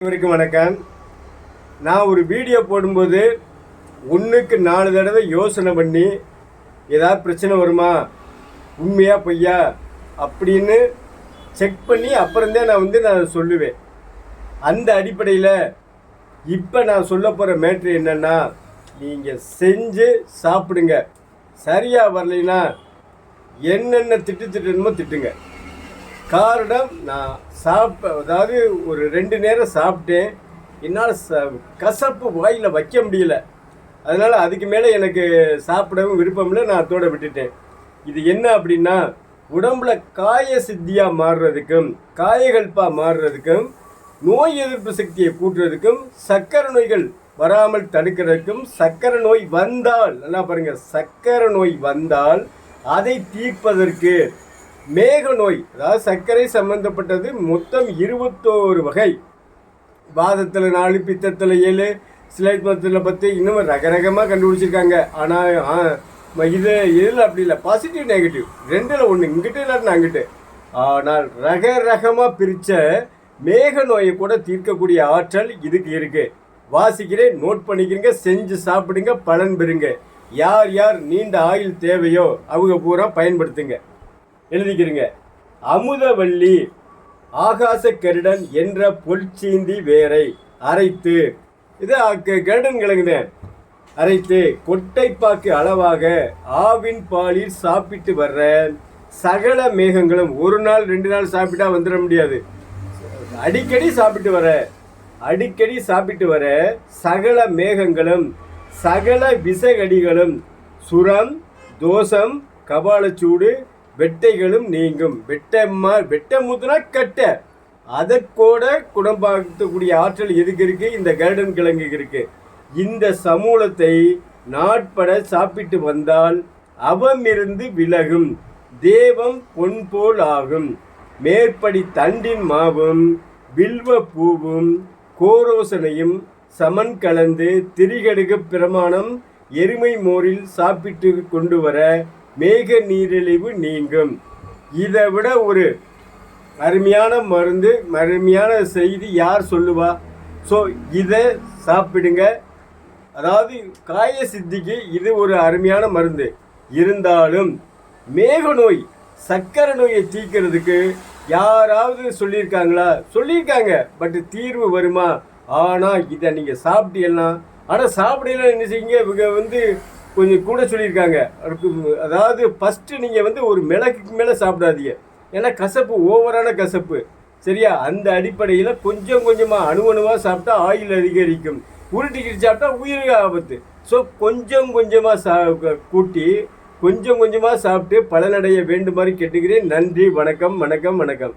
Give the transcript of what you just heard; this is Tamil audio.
அனைவருக்கும் வணக்கம். நான் ஒரு வீடியோ போடும்போது ஒன்றுக்கு நாலு தடவை யோசனை பண்ணி ஏதாவது பிரச்சனை வருமா? உண்மையா பொய்யா? அப்படின்னு செக் பண்ணி அப்புறம்தான் நான் வந்து நான் சொல்லுவேன். அந்த அடிப்படையில் இப்போ நான் சொல்ல போகிற மேட்ரு என்னென்னா நீங்கள் செஞ்சு சாப்பிடுங்க. சரியாக வரலைன்னா என்னென்ன திட்டு திட்டணுமோ திட்டுங்க. காரணம் நான் சாப்ப அதாவது ஒரு ரெண்டு நேரம் சாப்பிட்டேன். என்னால் ச கசப்பு வாயில் வைக்க முடியல. அதனால் அதுக்கு மேலே எனக்கு சாப்பிடவும் விருப்பம் இல்லை நான் அதோட விட்டுட்டேன். இது என்ன அப்படின்னா உடம்புல காய சித்தியாக மாறுறதுக்கும் காயகல்பாக மாறுறதுக்கும் நோய் எதிர்ப்பு சக்தியை கூட்டுறதுக்கும் சக்கரை நோய்கள் வராமல் தடுக்கிறதுக்கும் சக்கரை நோய் வந்தால் நல்லா பாருங்கள் சக்கரை நோய் வந்தால் அதை தீர்ப்பதற்கு மேக நோய் அதாவது சர்க்கரை சம்பந்தப்பட்டது மொத்தம் இருபத்தோரு வகை. வாதத்தில் நாலு பித்தத்தில் ஏழு சிலைமத்தில் பத்து இன்னும் ரகரகமாக கண்டுபிடிச்சிருக்காங்க. ஆனால் இது இதில் அப்படி இல்லை. பாசிட்டிவ் நெகட்டிவ் ரெண்டில் ஒன்று இங்கிட்ட இல்லாட்டினா அங்கிட்டு. ஆனால் ரக ரகமாக பிரித்த மேக நோயை கூட தீர்க்கக்கூடிய ஆற்றல் இதுக்கு இருக்கு. வாசிக்கிறேன் நோட் பண்ணிக்கிறீங்க செஞ்சு சாப்பிடுங்க பலன் பெறுங்க. யார் யார் நீண்ட ஆயுள் தேவையோ அவங்க பூரா பயன்படுத்துங்க. எழுதிக்கிறீங்க. அமுதவள்ளி ஆகாச கருடன் என்ற பொல்சீந்தி வேரை அரைத்து. இது கருடன் கிழங்குதான் அரைத்து கொட்டைப்பாக்கு அளவாக ஆவின் பாலில் சாப்பிட்டு வர்ற சகல மேகங்களும் ஒரு நாள் ரெண்டு நாள் சாப்பிட்டா வந்துட முடியாது. அடிக்கடி சாப்பிட்டு வர அடிக்கடி சாப்பிட்டு வர சகல மேகங்களும் சகல விசகடிகளும் சுரம் தோஷம் கபாலச்சூடு வெட்டைகளும் நீங்கும். வெட்டம்மா வெட்டமுத்துனா கட்ட. அதற்கூட குணப்பாக்கக்கூடிய ஆற்றல் எதுக்கு இருக்கு? இந்த கருடன் கிழங்கு இருக்கு. இந்த சமூலத்தை நாட்பட சாப்பிட்டு வந்தால் அவமிருந்து விலகும். தேவம் பொன் போல் ஆகும். மேற்படி தண்டின் மாவும் வில்வ பூவும் கோரோசனையும் சமன் கலந்து திரிகடுக பிரமாணம் எருமை மோரில் சாப்பிட்டு கொண்டு வர மேக நீரிழிவு நீங்கும். இதை விட ஒரு அருமையான மருந்து அருமையான செய்தி யார் சொல்லுவா? ஸோ இதை சாப்பிடுங்க. அதாவது காய சித்திக்கு இது ஒரு அருமையான மருந்து. இருந்தாலும் மேக நோய் சக்கரை நோயை தீக்கிறதுக்கு யாராவது சொல்லியிருக்காங்களா? சொல்லியிருக்காங்க. பட் தீர்வு வருமா? ஆனால் இதை நீங்கள் சாப்பிட்டீங்கன்னா ஆனால் சாப்பிடலாம் என்ன செய்யுங்க இவங்க வந்து கொஞ்சம் கூட சொல்லியிருக்காங்க. அதாவது ஃபஸ்ட்டு நீங்கள் வந்து ஒரு மிளகுக்கு மேலே சாப்பிடாதீங்க. ஏன்னா கசப்பு ஓவரான கசப்பு. சரியா? அந்த அடிப்படையில் கொஞ்சம் கொஞ்சமாக அணு அணுவாக சாப்பிட்டா ஆயில் அதிகரிக்கும். உருட்டிக்கிட்டு சாப்பிட்டா உயிருக்கு ஆபத்து. ஸோ கொஞ்சம் கொஞ்சமாக சா கூட்டி கொஞ்சம் கொஞ்சமாக சாப்பிட்டு பலனடைய வேண்டுமாறு கேட்டுக்கிறேன். நன்றி வணக்கம் வணக்கம் வணக்கம்.